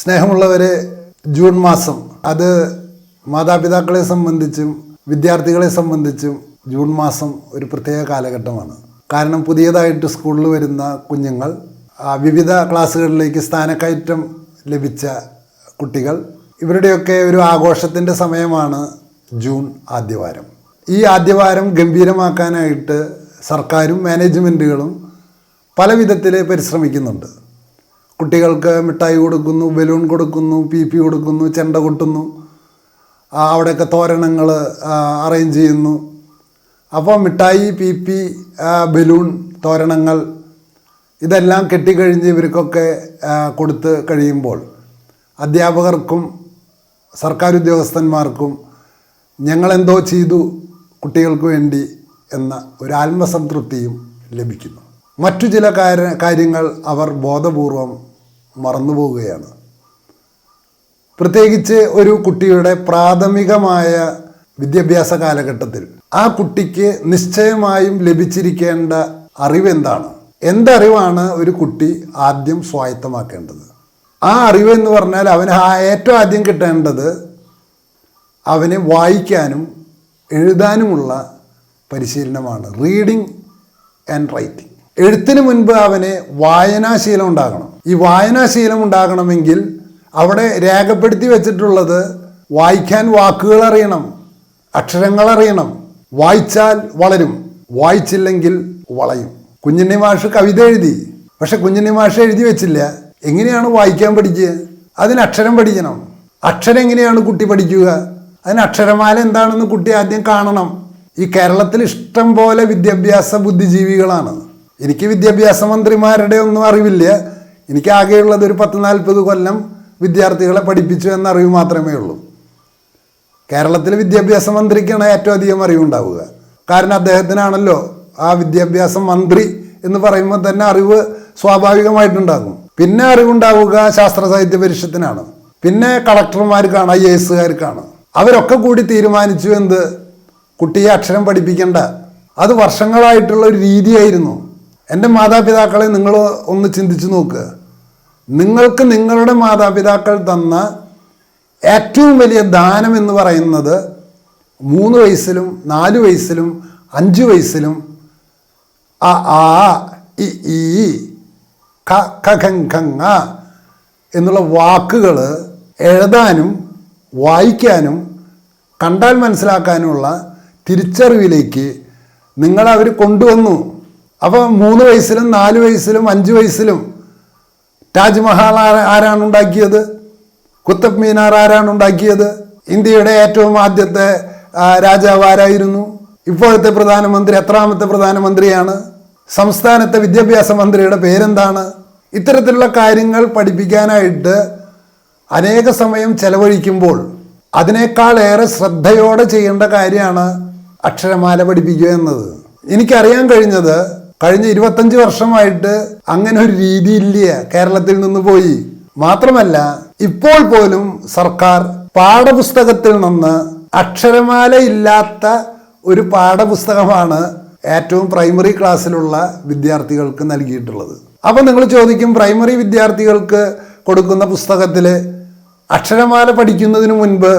സ്നേഹമുള്ളവരെ ജൂൺ മാസം അത് മാതാപിതാക്കളെ സംബന്ധിച്ചും വിദ്യാർത്ഥികളെ സംബന്ധിച്ചും ജൂൺ മാസം ഒരു പ്രത്യേക കാലഘട്ടമാണ്. കാരണം പുതിയതായിട്ട് സ്കൂളിൽ വരുന്ന കുഞ്ഞുങ്ങൾ വിവിധ ക്ലാസ്സുകളിലേക്ക് സ്ഥാനക്കയറ്റം ലഭിച്ച കുട്ടികൾ ഇവരുടെയൊക്കെ ഒരു ആഘോഷത്തിന്റെ സമയമാണ് ജൂൺ ആദ്യവാരം. ഈ ആദ്യവാരം ഗംഭീരമാക്കാനായിട്ട് സർക്കാരും മാനേജ്മെന്റുകളും പല വിധത്തിൽ പരിശ്രമിക്കുന്നുണ്ട്. കുട്ടികൾക്ക് മിഠായി കൊടുക്കുന്നു ബലൂൺ കൊടുക്കുന്നു പി പി കൊടുക്കുന്നു ചെണ്ട കൊട്ടുന്നു. അവിടെയൊക്കെ തോരണങ്ങൾ അറേഞ്ച് ചെയ്യുന്നു. അപ്പോൾ മിഠായി പി പി ബലൂൺ തോരണങ്ങൾ ഇതെല്ലാം കെട്ടിക്കഴിഞ്ഞ് ഇവർക്കൊക്കെ കൊടുത്ത് കഴിയുമ്പോൾ അധ്യാപകർക്കും സർക്കാർ ഉദ്യോഗസ്ഥന്മാർക്കും ഞങ്ങളെന്തോ ചെയ്തു കുട്ടികൾക്ക് വേണ്ടി എന്ന ഒരു ആത്മസംതൃപ്തിയും ലഭിക്കുന്നു. മറ്റു ചില കാര്യ കാര്യങ്ങൾ അവർ ബോധപൂർവം മറന്നുപോവുകയാണ്. പ്രത്യേകിച്ച് ഒരു കുട്ടിയുടെ പ്രാഥമികമായ വിദ്യാഭ്യാസ കാലഘട്ടത്തിൽ ആ കുട്ടിക്ക് നിശ്ചയമായും ലഭിച്ചിരിക്കേണ്ട അറിവെന്താണ്? എന്തറിവാണ് ഒരു കുട്ടി ആദ്യം സ്വായത്തമാക്കേണ്ടത്? ആ അറിവ് എന്ന് പറഞ്ഞാൽ അവന് ഏറ്റവും ആദ്യം കിട്ടേണ്ടത് അവന് വായിക്കാനും എഴുതാനുമുള്ള പരിശീലനമാണ്. റീഡിങ് ആൻഡ് റൈറ്റിംഗ് എഴുത്തിന് മുൻപ് അവന് വായനാശീലം ഉണ്ടാകണം. ഈ വായനാശീലം ഉണ്ടാകണമെങ്കിൽ അവിടെ രേഖപ്പെടുത്തി വെച്ചിട്ടുള്ളത് വായിക്കാൻ വാക്കുകൾ അറിയണം അക്ഷരങ്ങൾ അറിയണം. വായിച്ചാൽ വളരും വായിച്ചില്ലെങ്കിൽ വളയും. കുഞ്ഞുണ്ണി മാഷ് കവിത എഴുതി. പക്ഷെ കുഞ്ഞുണ്ണി മാഷ് എഴുതി വെച്ചില്ല. എങ്ങനെയാണ് വായിക്കാൻ പഠിക്കുക? അതിന് അക്ഷരം പഠിക്കണം. അക്ഷരം എങ്ങനെയാണ് കുട്ടി പഠിക്കുക? അതിന് അക്ഷരമാല എന്താണെന്ന് കുട്ടി ആദ്യം കാണണം. ഈ കേരളത്തിൽ ഇഷ്ടം പോലെ വിദ്യാഭ്യാസ ബുദ്ധിജീവികളാണ്. എനിക്ക് വിദ്യാഭ്യാസ മന്ത്രിമാരുടെ ഒന്നും അറിവില്ല. എനിക്ക് ആകെയുള്ളത് ഒരു പത്ത് നാൽപ്പത് കൊല്ലം വിദ്യാർത്ഥികളെ പഠിപ്പിച്ചു എന്ന അറിവ് മാത്രമേ ഉള്ളൂ. കേരളത്തിലെ വിദ്യാഭ്യാസ മന്ത്രിക്കാണ് ഏറ്റവും അധികം അറിവുണ്ടാവുക. കാരണം അദ്ദേഹത്തിനാണല്ലോ ആ വിദ്യാഭ്യാസ മന്ത്രി എന്ന് പറയുമ്പോൾ തന്നെ അറിവ് സ്വാഭാവികമായിട്ടുണ്ടാകും. പിന്നെ അറിവുണ്ടാവുക ശാസ്ത്ര സാഹിത്യ പരിഷത്തിനാണ്. പിന്നെ കളക്ടർമാർക്കാണ് ഐ എസുകാർക്കാണ് അവരൊക്കെ കൂടി തീരുമാനിച്ചു എന്ത്? കുട്ടിയെ അക്ഷരം പഠിപ്പിക്കേണ്ട. അത് വർഷങ്ങളായിട്ടുള്ള ഒരു രീതിയായിരുന്നു. എന്റെ മാതാപിതാക്കളെ നിങ്ങൾ ഒന്ന് ചിന്തിച്ചു നോക്കുക നിങ്ങൾക്ക് നിങ്ങളുടെ മാതാപിതാക്കൾ തന്ന ഏറ്റവും വലിയ ദാനം എന്ന് പറയുന്നത് മൂന്ന് വയസ്സിലും നാല് വയസ്സിലും അഞ്ച് വയസ്സിലും അ ആ ഇ ഈ ക ഖ ഖ ഖ എന്നുള്ള വാക്കുകൾ എഴുതാനും വായിക്കാനും കണ്ടാൽ മനസ്സിലാക്കാനുമുള്ള തിരിച്ചറിവിലേക്ക് നിങ്ങളവർ കൊണ്ടുവന്നു. അപ്പോൾ മൂന്ന് വയസ്സിലും നാല് വയസ്സിലും അഞ്ച് വയസ്സിലും താജ്മഹൽ ആരാ- ആരാണ് ഉണ്ടാക്കിയത്? കുത്തബ് മീനാർ ആരാണ് ഉണ്ടാക്കിയത്? ഇന്ത്യയുടെ ഏറ്റവും ആദ്യത്തെ രാജാവ് ആരായിരുന്നു? ഇപ്പോഴത്തെ പ്രധാനമന്ത്രി എത്രാമത്തെ പ്രധാനമന്ത്രിയാണ്? സംസ്ഥാനത്തെ വിദ്യാഭ്യാസ മന്ത്രിയുടെ പേരെന്താണ്? ഇത്തരത്തിലുള്ള കാര്യങ്ങൾ പഠിപ്പിക്കാനായിട്ട് അനേക സമയം ചെലവഴിക്കുമ്പോൾ അതിനേക്കാൾ ഏറെ ശ്രദ്ധയോടെ ചെയ്യേണ്ട കാര്യമാണ് അക്ഷരമാല പഠിപ്പിക്കുക എന്നത്. എനിക്കറിയാൻ കഴിഞ്ഞത് കഴിഞ്ഞ ഇരുപത്തഞ്ച് വർഷമായിട്ട് അങ്ങനെ ഒരു രീതി ഇല്ല കേരളത്തിൽ നിന്ന് പോയി. മാത്രമല്ല ഇപ്പോൾ പോലും സർക്കാർ പാഠപുസ്തകത്തിൽ നിന്ന് അക്ഷരമാല ഇല്ലാത്ത ഒരു പാഠപുസ്തകമാണ് ഏറ്റവും പ്രൈമറി ക്ലാസ്സിലുള്ള വിദ്യാർത്ഥികൾക്ക് നൽകിയിട്ടുള്ളത്. അപ്പം നിങ്ങൾ ചോദിക്കും പ്രൈമറി വിദ്യാർത്ഥികൾക്ക് കൊടുക്കുന്ന പുസ്തകത്തിൽ അക്ഷരമാല പഠിക്കുന്നതിന് മുൻപ്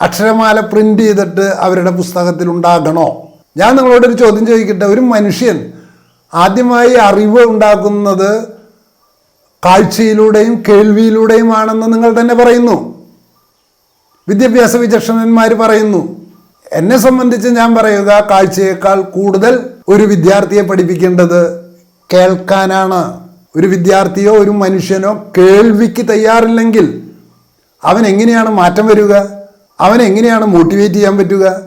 അക്ഷരമാല പ്രിന്റ് ചെയ്തിട്ട് അവരുടെ പുസ്തകത്തിൽ ഉണ്ടാകണോ? ഞാൻ നിങ്ങളോടൊരു ചോദ്യം ചോദിക്കട്ടെ. ഒരു മനുഷ്യൻ ആദ്യമായി അറിവ് ഉണ്ടാക്കുന്നത് കാഴ്ചയിലൂടെയും കേൾവിയിലൂടെയുമാണെന്ന് നിങ്ങൾ തന്നെ പറയുന്നു. വിദ്യാഭ്യാസ വിചക്ഷണന്മാർ പറയുന്നു. എന്നെ സംബന്ധിച്ച് ഞാൻ പറയുക കാഴ്ചയേക്കാൾ കൂടുതൽ ഒരു വിദ്യാർത്ഥിയെ പഠിപ്പിക്കേണ്ടത് കേൾക്കാനാണ്. ഒരു വിദ്യാർത്ഥിയോ ഒരു മനുഷ്യനോ കേൾവിക്ക് തയ്യാറില്ലെങ്കിൽ അവൻ എങ്ങനെയാണ് മാറ്റം വരിക? അവൻ എങ്ങനെയാണ് മോട്ടിവേറ്റ് ചെയ്യാൻ പറ്റുക?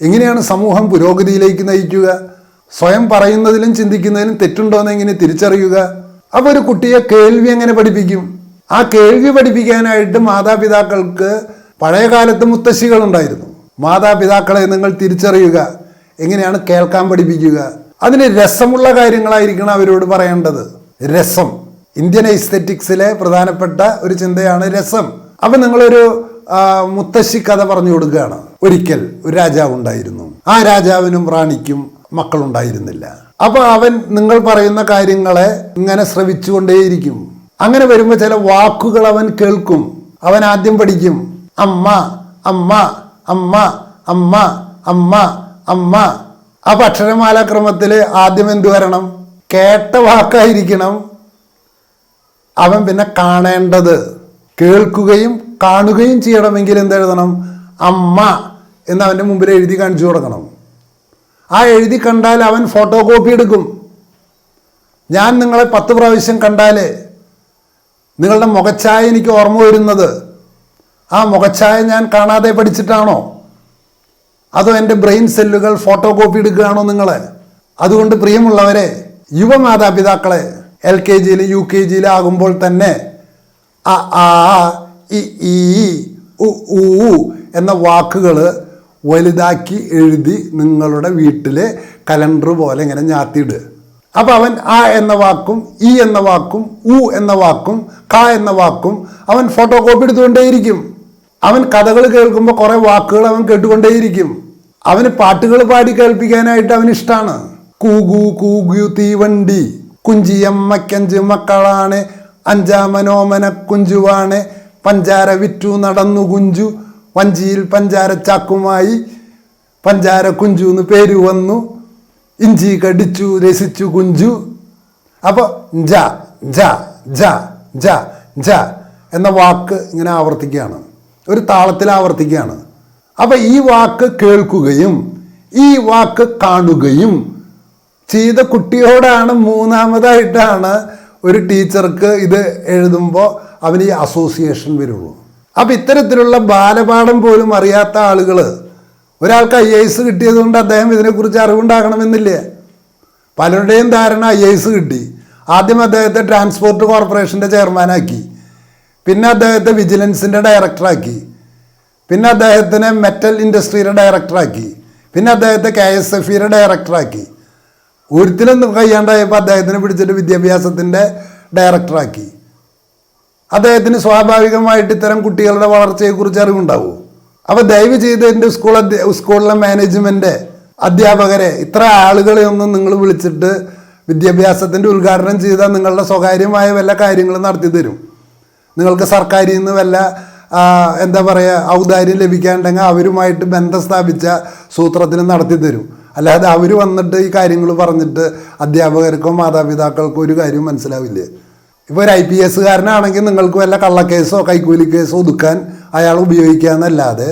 എങ്ങനെയാണ് സമൂഹം പുരോഗതിയിലേക്ക് നയിക്കുക? സ്വയം പറയുന്നതിലും ചിന്തിക്കുന്നതിലും തെറ്റുണ്ടോ എന്ന് എങ്ങനെ തിരിച്ചറിയുക? അപ്പോൾ ഒരു കുട്ടിയെ കേൾവി എങ്ങനെ പഠിപ്പിക്കും? ആ കേൾവി പഠിപ്പിക്കാനായിട്ട് മാതാപിതാക്കൾക്ക് പഴയ കാലത്ത് മുത്തശ്ശികളുണ്ടായിരുന്നു. മാതാപിതാക്കളെ നിങ്ങൾ തിരിച്ചറിയുക. എങ്ങനെയാണ് കേൾക്കാൻ പഠിപ്പിക്കുക? അതിന് രസമുള്ള കാര്യങ്ങളായിരിക്കണം അവരോട് പറയേണ്ടത്. രസം. ഇന്ത്യൻ എസ്തെറ്റിക്സിലെ പ്രധാനപ്പെട്ട ഒരു ചിന്തയാണ് രസം. അപ്പം നിങ്ങളൊരു മുത്തശ്ശി കഥ പറഞ്ഞു കൊടുക്കുകയാണ്. ഒരിക്കൽ ഒരു രാജാവ് ഉണ്ടായിരുന്നു ആ രാജാവിനും റാണിക്കും മക്കളുണ്ടായിരുന്നില്ല. അപ്പൊ അവൻ നിങ്ങൾ പറയുന്ന കാര്യങ്ങളെ ഇങ്ങനെ ശ്രവിച്ചുകൊണ്ടേയിരിക്കും. അങ്ങനെ വരുമ്പോൾ ചില വാക്കുകൾ അവൻ കേൾക്കും. അവൻ ആദ്യം പഠിക്കും അമ്മ അമ്മ അമ്മ അമ്മ അമ്മ അമ്മ. ആ അക്ഷരമാലാക്രമത്തിൽ ആദ്യം എന്തു വരണം? കേട്ട വാക്കായിരിക്കണം. അവൻ പിന്നെ കാണേണ്ടത്. കേൾക്കുകയും കാണുകയും ചെയ്യണമെങ്കിൽ എന്തെഴുതണം? അമ്മ എന്ന് അവന്റെ മുമ്പിൽ എഴുതി കാണിച്ചു കൊടുക്കണം. ആ എഴുതി കണ്ടാൽ അവൻ ഫോട്ടോ കോപ്പി എടുക്കും. ഞാൻ നിങ്ങളെ പത്ത് പ്രാവശ്യം കണ്ടാൽ നിങ്ങളുടെ മുഖച്ഛായ എനിക്ക് ഓർമ്മ വരുന്നത്. ആ മുഖച്ഛായ ഞാൻ കാണാതെ പഠിച്ചിട്ടാണോ? അതോ എന്റെ ബ്രെയിൻ സെല്ലുകൾ ഫോട്ടോ കോപ്പി എടുക്കുകയാണോ നിങ്ങളെ? അതുകൊണ്ട് പ്രിയമുള്ളവരെ യുവമാതാപിതാക്കളെ എൽ കെ ജിയിൽ യു കെ ജിയിൽ ആകുമ്പോൾ തന്നെ ആ ആ ഇ ഈ ഉ എന്ന വാക്കുകൾ വലുതാക്കി എഴുതി നിങ്ങളുടെ വീട്ടിലെ കലണ്ടർ പോലെ ഇങ്ങനെ ഞാത്തിയിടുക അപ്പം അവൻ ആ എന്ന വാക്കും ഈ എന്ന വാക്കും ഉ എന്ന വാക്കും ക എന്ന വാക്കും അവൻ ഫോട്ടോ കോപ്പി എടുത്തുകൊണ്ടേയിരിക്കും. അവൻ കഥകൾ കേൾക്കുമ്പോൾ കുറേ വാക്കുകൾ അവൻ കേട്ടുകൊണ്ടേയിരിക്കും. അവന് പാട്ടുകൾ പാടി കേൾപ്പിക്കാനായിട്ട് അവന് ഇഷ്ടമാണ് കൂകു കൂകു തീവണ്ടി. കുഞ്ചിയമ്മക്കഞ്ച് മക്കളാണ്. അഞ്ചാമനോമന കുഞ്ചുവാണ്. പഞ്ചാര വിറ്റു നടന്നു കുഞ്ചു. വഞ്ചിയിൽ പഞ്ചാര ചാക്കുമായി പഞ്ചാര കുഞ്ചു എന്ന് പേര് വന്നു. ഇഞ്ചി കടിച്ചു രസിച്ചു കുഞ്ചു. അപ്പോൾ ജ ജ ജ ജ ജ എന്ന വാക്ക് ഇങ്ങനെ ആവർത്തിക്കുകയാണ്. ഒരു താളത്തിൽ ആവർത്തിക്കുകയാണ്. അപ്പോൾ ഈ വാക്ക് കേൾക്കുകയും ഈ വാക്ക് കാണുകയും ചെയ്ത കുട്ടിയോടാണ് മൂന്നാമതായിട്ടാണ് ഒരു ടീച്ചർക്ക് ഇത് എഴുതുമ്പോൾ അവന് ഈ അസോസിയേഷൻ വരുള്ളൂ. അപ്പം ഇത്തരത്തിലുള്ള ബാലപാഠം പോലും അറിയാത്ത ആളുകൾ ഒരാൾക്ക് ഐ എസ് കിട്ടിയത് കൊണ്ട് അദ്ദേഹം ഇതിനെക്കുറിച്ച് അറിവുണ്ടാകണമെന്നില്ലേ? പലരുടെയും ധാരണ ഐ എസ് കിട്ടി. ആദ്യം അദ്ദേഹത്തെ ട്രാൻസ്പോർട്ട് കോർപ്പറേഷന്റെ ചെയർമാനാക്കി. പിന്നെ അദ്ദേഹത്തെ വിജിലൻസിന്റെ ഡയറക്ടറാക്കി. പിന്നെ അദ്ദേഹത്തിനെ മെറ്റൽ ഇൻഡസ്ട്രിയുടെ ഡയറക്ടറാക്കി. പിന്നെ അദ്ദേഹത്തെ കെ എസ് എഫ് ഇയുടെ ഡയറക്ടറാക്കി. ഒരുത്തിലൊന്നും കഴിയാണ്ടായപ്പോൾ അദ്ദേഹത്തിനെ പിടിച്ചിട്ട് വിദ്യാഭ്യാസത്തിന്റെ ഡയറക്ടറാക്കി. അദ്ദേഹത്തിന് സ്വാഭാവികമായിട്ട് ഇത്തരം കുട്ടികളുടെ വളർച്ചയെക്കുറിച്ച് അറിവുണ്ടാവും. അപ്പോൾ ദയവ് ചെയ്ത് എന്റെ സ്കൂൾ സ്കൂളിലെ മാനേജ്മെന്റ് അധ്യാപകരെ ഇത്ര ആളുകളെ ഒന്നും നിങ്ങൾ വിളിച്ചിട്ട് വിദ്യാഭ്യാസത്തിന്റെ ഉദ്ഘാടനം ചെയ്താൽ നിങ്ങളുടെ സ്വകാര്യമായ വല്ല കാര്യങ്ങളും നടത്തി തരും. നിങ്ങൾക്ക് സർക്കാരിൽ നിന്ന് വല്ല എന്താ പറയുക ഔദാര്യം ലഭിക്കാണ്ടെങ്കിൽ അവരുമായിട്ട് ബന്ധം സ്ഥാപിച്ച സൂത്രത്തിന് നടത്തി തരും. അല്ലാതെ അവർ വന്നിട്ട് ഈ കാര്യങ്ങൾ പറഞ്ഞിട്ട് അധ്യാപകർക്കോ മാതാപിതാക്കൾക്കോ ഒരു കാര്യവും മനസ്സിലാവില്ല. ഇപ്പോൾ ഒരു ഐ പി എസ്സുകാരനാണെങ്കിൽ നിങ്ങൾക്ക് വല്ല കള്ളക്കേസോ കൈക്കൂലി കേസോ ഒതുക്കാൻ അയാൾ ഉപയോഗിക്കാന്നല്ലാതെ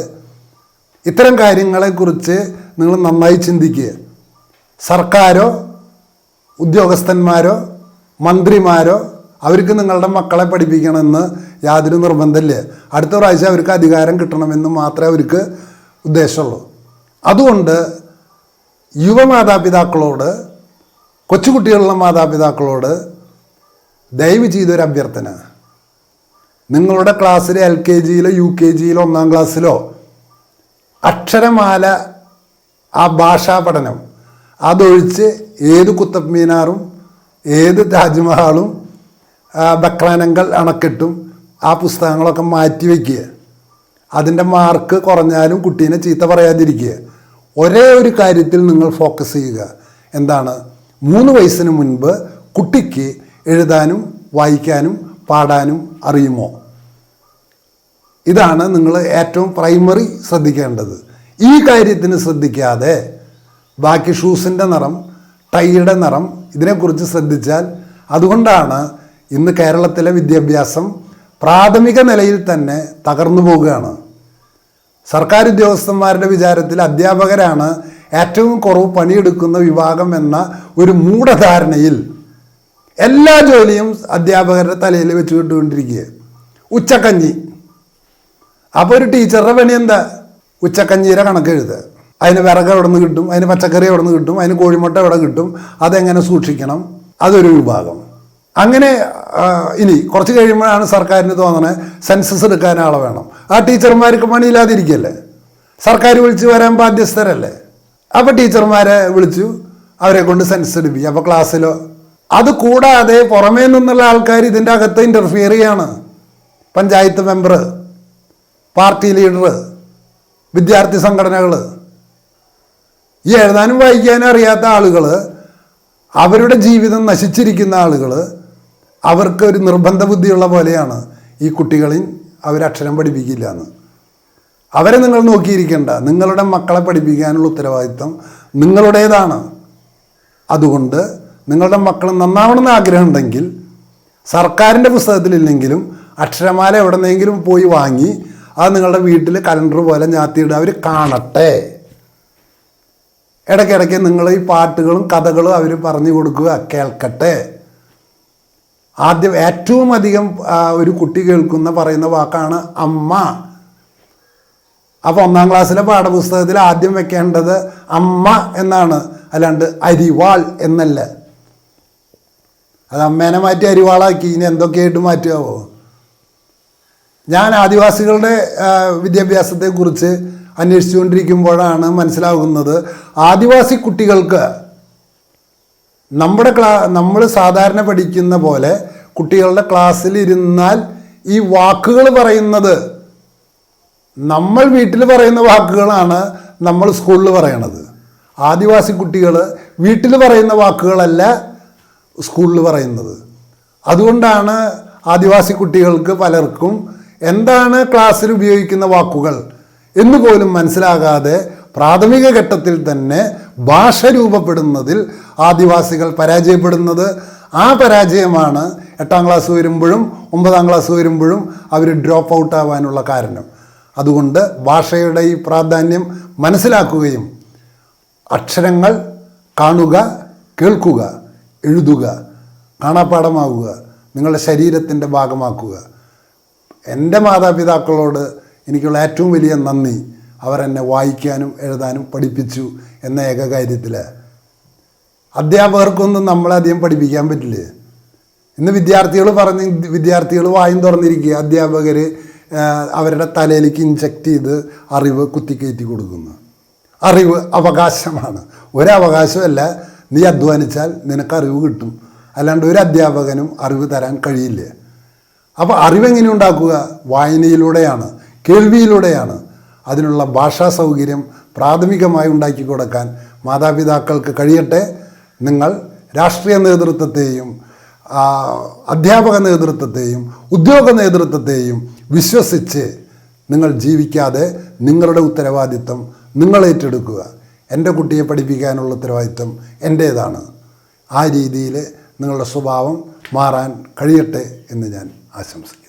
ഇത്തരം കാര്യങ്ങളെക്കുറിച്ച് നിങ്ങൾ നന്നായി ചിന്തിക്കുക. സർക്കാരോ ഉദ്യോഗസ്ഥന്മാരോ മന്ത്രിമാരോ അവർക്ക് നിങ്ങളുടെ മക്കളെ പഠിപ്പിക്കണമെന്ന് യാതൊരു നിർബന്ധമില്ല. അടുത്ത പ്രാവശ്യം അവർക്ക് അധികാരം കിട്ടണമെന്ന് മാത്രമേ അവർക്ക് ഉദ്ദേശമുള്ളൂ. അതുകൊണ്ട് യുവ മാതാപിതാക്കളോട് കൊച്ചുകുട്ടികളുള്ള മാതാപിതാക്കളോട് ദയവ് ചെയ്തൊരു അഭ്യർത്ഥന. നിങ്ങളുടെ ക്ലാസ്സിലെ എൽ കെ ജിയിലോ യു കെ ജിയിലോ ഒന്നാം ക്ലാസ്സിലോ അക്ഷരമാല ആ ഭാഷാ പഠനം അതൊഴിച്ച് ഏത് കുത്തബ് മീനാറും ഏത് താജ്മഹാളും ബക്രാനങ്ങൾ അണക്കെട്ടും ആ പുസ്തകങ്ങളൊക്കെ മാറ്റി വയ്ക്കുക അതിന്റെ മാർക്ക് കുറഞ്ഞാലും കുട്ടീനെ ചീത്ത പറയാതിരിക്കുക. ഒരേ ഒരു കാര്യത്തിൽ നിങ്ങൾ ഫോക്കസ് ചെയ്യുക. എന്താണ്? മൂന്ന് വയസ്സിന് മുൻപ് കുട്ടിക്ക് എഴുതാനും വായിക്കാനും പാടാനും അറിയുമോ? ഇതാണ് നിങ്ങൾ ഏറ്റവും പ്രൈമറി ശ്രദ്ധിക്കേണ്ടത്. ഈ കാര്യത്തിന് ശ്രദ്ധിക്കാതെ ബാക്കി ഷൂസിന്റെ നിറം ടൈയുടെ നിറം ഇതിനെക്കുറിച്ച് ശ്രദ്ധിച്ചാൽ അതുകൊണ്ടാണ് ഇന്ന് കേരളത്തിലെ വിദ്യാഭ്യാസം പ്രാഥമിക നിലയിൽ തന്നെ തകർന്നു പോവുകയാണ്. സർക്കാർ ഉദ്യോഗസ്ഥന്മാരുടെ വിചാരത്തിൽ അധ്യാപകരാണ് ഏറ്റവും കുറവ് പണിയെടുക്കുന്ന വിഭാഗം എന്ന ഒരു മൂഢധാരണയിൽ എല്ലാ ജോലിയും അധ്യാപകരുടെ തലയിൽ വെച്ച് കിട്ടുകൊണ്ടിരിക്കുക ഉച്ചക്കഞ്ഞി. അപ്പോൾ ഒരു ടീച്ചറുടെ പണി എന്താ? ഉച്ചക്കഞ്ഞീരെ കണക്ക് എഴുതുക. അതിന് വിറക് എവിടെ നിന്ന് കിട്ടും? അതിന് പച്ചക്കറി എവിടെ നിന്ന് കിട്ടും? അതിന് കോഴിമുട്ട എവിടെ കിട്ടും? അതെങ്ങനെ സൂക്ഷിക്കണം? അതൊരു വിഭാഗം. അങ്ങനെ ഇനി കുറച്ച് കഴിയുമ്പോഴാണ് സർക്കാരിന് തോന്നണത് സെൻസസ് എടുക്കാൻ ആളെ വേണം. ആ ടീച്ചർമാർക്ക് പണിയില്ലാതിരിക്കല്ലേ? സർക്കാർ വിളിച്ച് വരാൻ ബാധ്യസ്ഥരല്ലേ? അപ്പോൾ ടീച്ചർമാരെ വിളിച്ചു അവരെ കൊണ്ട് സെൻസസ് എടുപ്പിക്കും അപ്പോൾ ക്ലാസ്സിലോ അത് കൂടാതെ പുറമേ നിന്നുള്ള ആൾക്കാർ ഇതിന്റെ അകത്ത് ഇന്റർഫിയർ ചെയ്യാണ്. പഞ്ചായത്ത് മെമ്പർ പാർട്ടി ലീഡർ വിദ്യാർത്ഥി സംഘടനകൾ. ഈ എഴുതാനും വായിക്കാനും അറിയാത്ത ആളുകൾ അവരുടെ ജീവിതം നശിച്ചിരിക്കുന്ന ആളുകൾ അവർക്ക് ഒരു നിർബന്ധ ബുദ്ധിയുള്ള പോലെയാണ് ഈ കുട്ടികളിൽ അവരക്ഷരം പഠിപ്പിക്കില്ല എന്ന്. അവരെ നിങ്ങൾ നോക്കിയിരിക്കേണ്ട. നിങ്ങളുടെ മക്കളെ പഠിപ്പിക്കാനുള്ള ഉത്തരവാദിത്വം നിങ്ങളുടേതാണ്. അതുകൊണ്ട് നിങ്ങളുടെ മക്കൾ നന്നാവണമെന്ന് ആഗ്രഹമുണ്ടെങ്കിൽ സർക്കാരിന്റെ പുസ്തകത്തിലില്ലെങ്കിലും അക്ഷരമാല എവിടെന്നെങ്കിലും പോയി വാങ്ങി അത് നിങ്ങളുടെ വീട്ടിൽ കലണ്ടർ പോലെ ഞാത്തിയിടുക. അവർ കാണട്ടെ. ഇടയ്ക്കിടയ്ക്ക് നിങ്ങൾ ഈ പാട്ടുകളും കഥകളും അവർ പറഞ്ഞു കൊടുക്കുക കേൾക്കട്ടെ. ആദ്യം ഏറ്റവും അധികം ഒരു കുട്ടി കേൾക്കുന്ന പറയുന്ന വാക്കാണ് അമ്മ. അപ്പോൾ ഒന്നാം ക്ലാസ്സിലെ പാഠപുസ്തകത്തിൽ ആദ്യം വെക്കേണ്ടത് അമ്മ എന്നാണ്. അല്ലാണ്ട് അരിവാൾ എന്നല്ല. അത് അമ്മേനെ മാറ്റി അരിവാളാക്കി. ഇനി എന്തൊക്കെയായിട്ട് മാറ്റുമാവോ ഞാൻ ആദിവാസികളുടെ വിദ്യാഭ്യാസത്തെക്കുറിച്ച് അന്വേഷിച്ചുകൊണ്ടിരിക്കുമ്പോഴാണ് മനസ്സിലാകുന്നത് ആദിവാസി കുട്ടികൾക്ക് നമ്മുടെ ക്ലാ നമ്മൾ സാധാരണ പഠിക്കുന്ന പോലെ കുട്ടികളുടെ ക്ലാസ്സിൽ ഇരുന്നാൽ ഈ വാക്കുകൾ പറയുന്നത് നമ്മൾ വീട്ടിൽ പറയുന്ന വാക്കുകളാണ് നമ്മൾ സ്കൂളിൽ പറയണത്. ആദിവാസി കുട്ടികൾ വീട്ടിൽ പറയുന്ന വാക്കുകളല്ല സ്കൂളിൽ പറയുന്നത്. അതുകൊണ്ടാണ് ആദിവാസി കുട്ടികൾക്ക് പലർക്കും എന്താണ് ക്ലാസ്സിൽ ഉപയോഗിക്കുന്ന വാക്കുകൾ എന്ന് പോലും മനസ്സിലാകാതെ പ്രാഥമിക ഘട്ടത്തിൽ തന്നെ ഭാഷ രൂപപ്പെടുന്നതിൽ ആദിവാസികൾ പരാജയപ്പെടുന്നത്. ആ പരാജയമാണ് എട്ടാം ക്ലാസ് വരുമ്പോഴും ഒമ്പതാം ക്ലാസ് വരുമ്പോഴും അവർ ഡ്രോപ്പ് ഔട്ട് ആവാനുള്ള കാരണം. അതുകൊണ്ട് ഭാഷയുടെ ഈ പ്രാധാന്യം മനസ്സിലാക്കുകയും അക്ഷരങ്ങൾ കാണുക കേൾക്കുക എഴുതുക കാണാപ്പാടമാവുക നിങ്ങളുടെ ശരീരത്തിന്റെ ഭാഗമാക്കുക. എന്റെ മാതാപിതാക്കളോട് എനിക്കുള്ള ഏറ്റവും വലിയ നന്ദി. അവരെന്നെ വായിക്കാനും എഴുതാനും പഠിപ്പിച്ചു എന്ന ഏക കാര്യത്തിൽ അധ്യാപകർക്കൊന്നും നമ്മളധികം പഠിപ്പിക്കാൻ പറ്റില്ല? ഇന്ന് വിദ്യാർത്ഥികൾ പറഞ്ഞ് വിദ്യാർത്ഥികൾ വായും തുറന്നിരിക്കുക. അധ്യാപകർ അവരുടെ തലയിലേക്ക് ഇൻജക്റ്റ് ചെയ്ത് അറിവ് കുത്തിക്കയറ്റി കൊടുക്കുന്നു. അറിവ് അവകാശമാണ്. ഒരവകാശമല്ല നീ അധ്വാനിച്ചാൽ നിനക്ക് അറിവ് കിട്ടും. അല്ലാണ്ട് ഒരു അധ്യാപകനും അറിവ് തരാൻ കഴിയില്ല. അപ്പോൾ അറിവെങ്ങനെ ഉണ്ടാക്കുക? വായനയിലൂടെയാണ് കേൾവിയിലൂടെയാണ്. അതിനുള്ള ഭാഷാ സൗകര്യം പ്രാഥമികമായി ഉണ്ടാക്കി കൊടുക്കാൻ മാതാപിതാക്കൾക്ക് കഴിയട്ടെ. നിങ്ങൾ രാഷ്ട്രീയ നേതൃത്വത്തെയും അധ്യാപക നേതൃത്വത്തെയും ഉദ്യോഗ നേതൃത്വത്തെയും വിശ്വസിച്ച് നിങ്ങൾ ജീവിക്കാതെ നിങ്ങളുടെ ഉത്തരവാദിത്വം നിങ്ങൾ ഏറ്റെടുക്കുക. എന്റെ കുട്ടിയെ പഠിപ്പിക്കാനുള്ള ഉത്തരവാദിത്വം എന്റേതാണ്. ആ രീതിയിൽ നിങ്ങളുടെ സ്വഭാവം മാറാൻ കഴിയട്ടെ എന്ന് ഞാൻ ആശംസിക്കുന്നു.